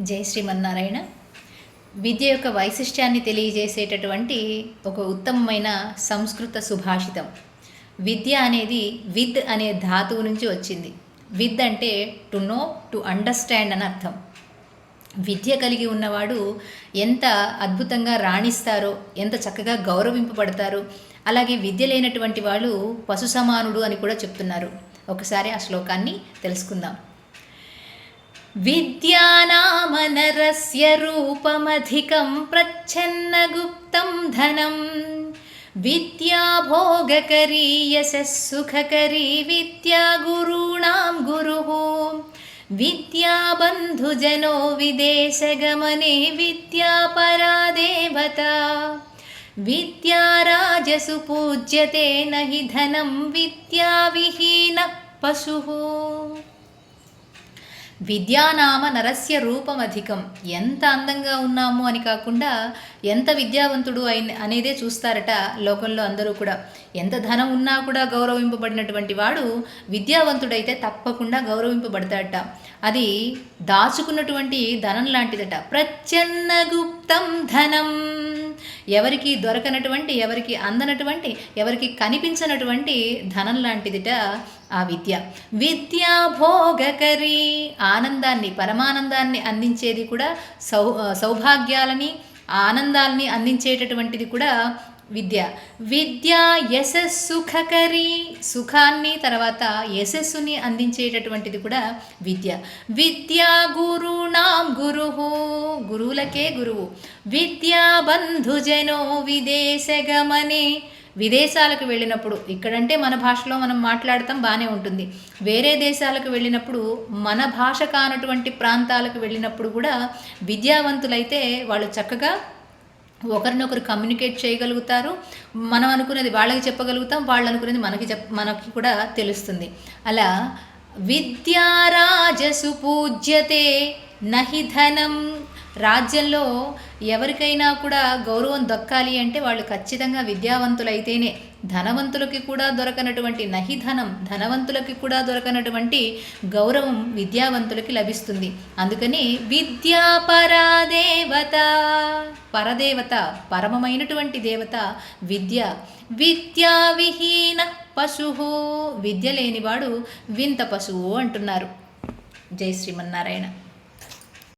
జై శ్రీమన్నారాయణ. విద్య యొక్క వైశిష్ట్యాన్ని తెలియజేసేటటువంటి ఒక ఉత్తమమైన సంస్కృత సుభాషితం. విద్య అనేది విద్ అనే ధాతువు నుంచి వచ్చింది. విద్ అంటే టు నో టు అండర్స్టాండ్ అని అర్థం. విద్య కలిగి ఉన్నవాడు ఎంత అద్భుతంగా రాణిస్తారో ఎంత చక్కగా గౌరవింపబడతారు అలాగే విద్య లేనటువంటి వాళ్ళు పశు సమానుడు అని కూడా చెప్తున్నారు. ఒకసారి ఆ శ్లోకాన్ని తెలుసుకుందాం. विद्यानामनरस्य रूपमधिकं प्रच्छन्नगुप्तं धनं। विद्याभोगकरी यशस्सुखकरी विद्यागुरूणां गुरुः। विद्याबन्धुजनो विदेशगमने विद्यापरा देवता विद्याराजसु पूज्यते न हि धनं विद्याविहीनः पशुः। విద్యానామ నరస్య రూపమధికం. ఎంత అందంగా ఉన్నాము అని కాకుండా ఎంత విద్యావంతుడు అయిన అనేదే చూస్తారట లోకంలో అందరూ కూడా. ఎంత ధనం ఉన్నా కూడా గౌరవింపబడినటువంటి వాడు విద్యావంతుడైతే తప్పకుండా గౌరవింపబడతాడట. అది దాచుకున్నటువంటి ధనం లాంటిదట. ప్రచ్ఛన్న గుప్తం ధనం. ఎవరికి దొరకనటువంటి ఎవరికి అందనటువంటి ఎవరికి కనిపించనటువంటి ధనం లాంటిదిట ఆ విద్య. విద్యా భోగకరి ఆనందాన్ని పరమానందాన్ని అందించేది కూడా సౌ సౌభాగ్యాలని ఆనందాల్ని అందించేటటువంటిది కూడా విద్య. విద్య యశస్సుఖకరి సుఖాన్ని తర్వాత యశస్సుని అందించేటటువంటిది కూడా విద్య. విద్యా గురుణాం గురు గురువులకే గురువు. విద్యా బంధుజనో విదేశగమనే. విదేశాలకు వెళ్ళినప్పుడు ఇక్కడంటే మన భాషలో మనం మాట్లాడతాం బాగానే ఉంటుంది. వేరే దేశాలకు వెళ్ళినప్పుడు మన భాష కానటువంటి ప్రాంతాలకు వెళ్ళినప్పుడు కూడా విద్యావంతులైతే వాళ్ళు చక్కగా ఒకరినొకరు కమ్యూనికేట్ చేయగలుగుతారు. మనం అనుకున్నది వాళ్ళకి చెప్పగలుగుతాం వాళ్ళు అనుకున్నది మనకి చెప్ మనకి కూడా తెలుస్తుంది. అలా విద్యారాజసు పూజ్యతే నహి ధనం రాజ్యంలో ఎవరికైనా కూడా గౌరవం దక్కాలి అంటే వాళ్ళు ఖచ్చితంగా విద్యావంతులైతేనే ధనవంతులకి కూడా దొరకనటువంటి నహిధనం ధనవంతులకి కూడా దొరకనటువంటి గౌరవం విద్యావంతులకి లభిస్తుంది. అందుకని విద్యా పరాదేవత పరదేవత పరమమైనటువంటి దేవత విద్య విద్యావిహీన పశువు పశు విద్య లేనివాడు వింత పశువు అంటున్నారు. జై శ్రీమన్నారాయణ.